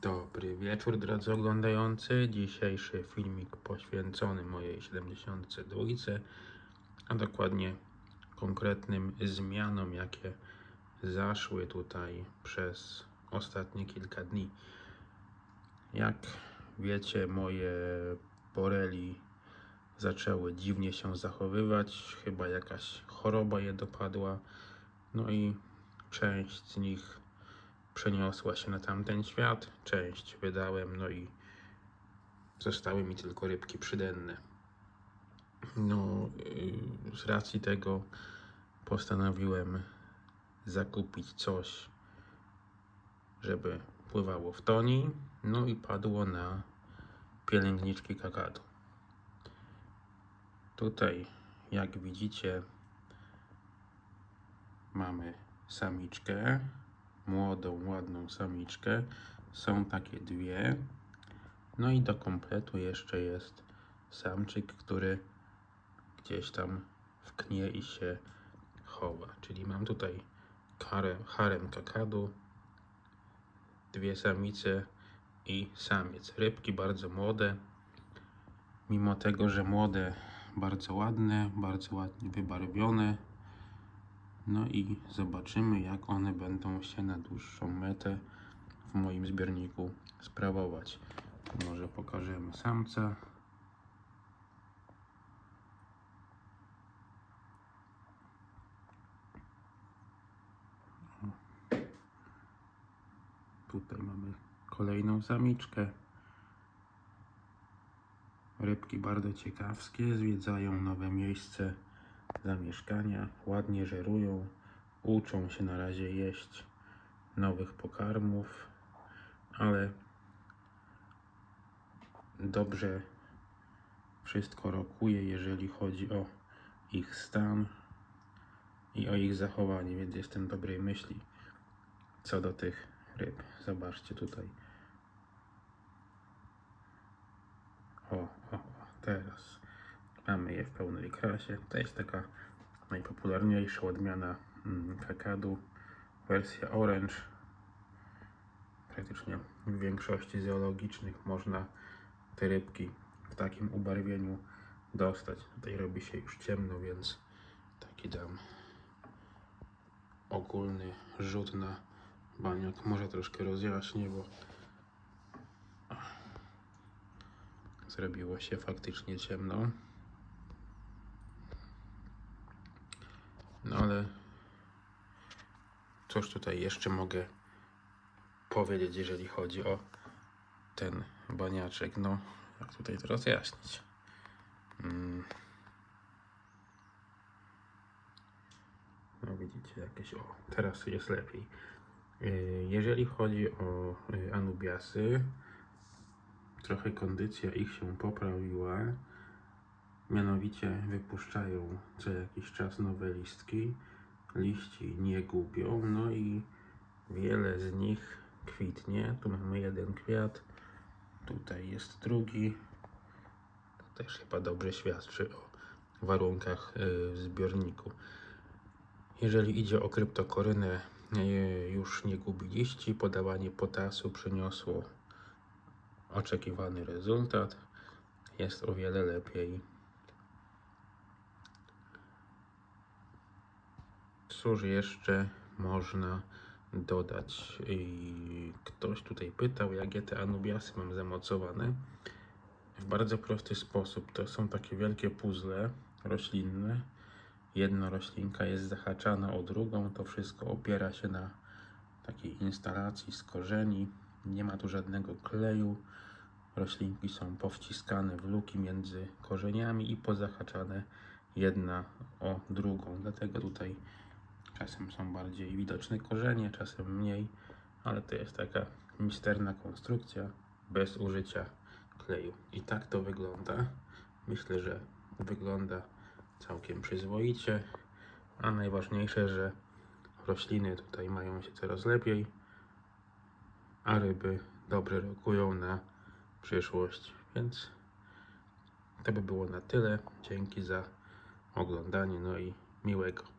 Dobry wieczór drodzy oglądający. Dzisiejszy filmik poświęcony mojej 72, a dokładnie konkretnym zmianom, jakie zaszły tutaj przez ostatnie kilka dni. Jak wiecie, moje boreli zaczęły dziwnie się zachowywać, chyba jakaś choroba je dopadła, no i część z nich przeniosła się na tamten świat, część wydałem, no i zostały mi tylko rybki przydenne. No, yy, z racji tego postanowiłem zakupić coś, żeby pływało w toni, no i padło na pielęgniczki kakadu. Tutaj, jak widzicie, mamy samiczkę, młodą, ładną samiczkę. Są takie dwie. No i do kompletu jeszcze jest samczyk, który gdzieś tam w knie i się chowa. Czyli mam tutaj harem, harem kakadu, dwie samice i samiec. Rybki bardzo młode. Mimo tego, że młode, bardzo ładne, bardzo ładnie wybarwione. No i zobaczymy, jak one będą się na dłuższą metę w moim zbiorniku sprawować. Może pokażemy samca. Tutaj mamy kolejną samiczkę. Rybki bardzo ciekawskie, zwiedzają nowe miejsce zamieszkania, ładnie żerują, uczą się na razie jeść nowych pokarmów, ale dobrze wszystko rokuje, jeżeli chodzi o ich stan i o ich zachowanie, więc jestem dobrej myśli co do tych ryb. Zobaczcie tutaj. O, o, o, teraz mamy je w pełnej krasie. To jest taka najpopularniejsza odmiana mm, kakadu, wersja orange. Praktycznie w większości zoologicznych można te rybki w takim ubarwieniu dostać. Tutaj robi się już ciemno, więc taki dam ogólny rzut na baniak. Może troszkę rozjaśnię, bo zrobiło się faktycznie ciemno. Ale cóż tutaj jeszcze mogę powiedzieć, jeżeli chodzi o ten baniaczek? No, jak tutaj to rozjaśnić? Mm. No widzicie, jakieś o, teraz jest lepiej. Yy, Jeżeli chodzi o yy, anubiasy, trochę kondycja ich się poprawiła. Mianowicie wypuszczają co jakiś czas nowe listki, liści nie gubią, no i wiele z nich kwitnie. Tu mamy jeden kwiat, tutaj jest drugi. To też chyba dobrze świadczy o warunkach yy, w zbiorniku. Jeżeli idzie o kryptokorynę, yy, już nie gubi liści. Podawanie potasu przyniosło oczekiwany rezultat. Jest o wiele lepiej. Cóż jeszcze można dodać? Ktoś tutaj pytał, jak ja te anubiasy mam zamocowane. W bardzo prosty sposób. To są takie wielkie puzzle roślinne. Jedna roślinka jest zahaczana o drugą. To wszystko opiera się na takiej instalacji z korzeni. Nie ma tu żadnego kleju. Roślinki są powciskane w luki między korzeniami i pozahaczane jedna o drugą. Dlatego tutaj czasem są bardziej widoczne korzenie, czasem mniej, ale to jest taka misterna konstrukcja bez użycia kleju. I tak to wygląda. Myślę, że wygląda całkiem przyzwoicie, a najważniejsze, że rośliny tutaj mają się coraz lepiej, a ryby dobrze rokują na przyszłość. Więc to by było na tyle. Dzięki za oglądanie, no i miłego.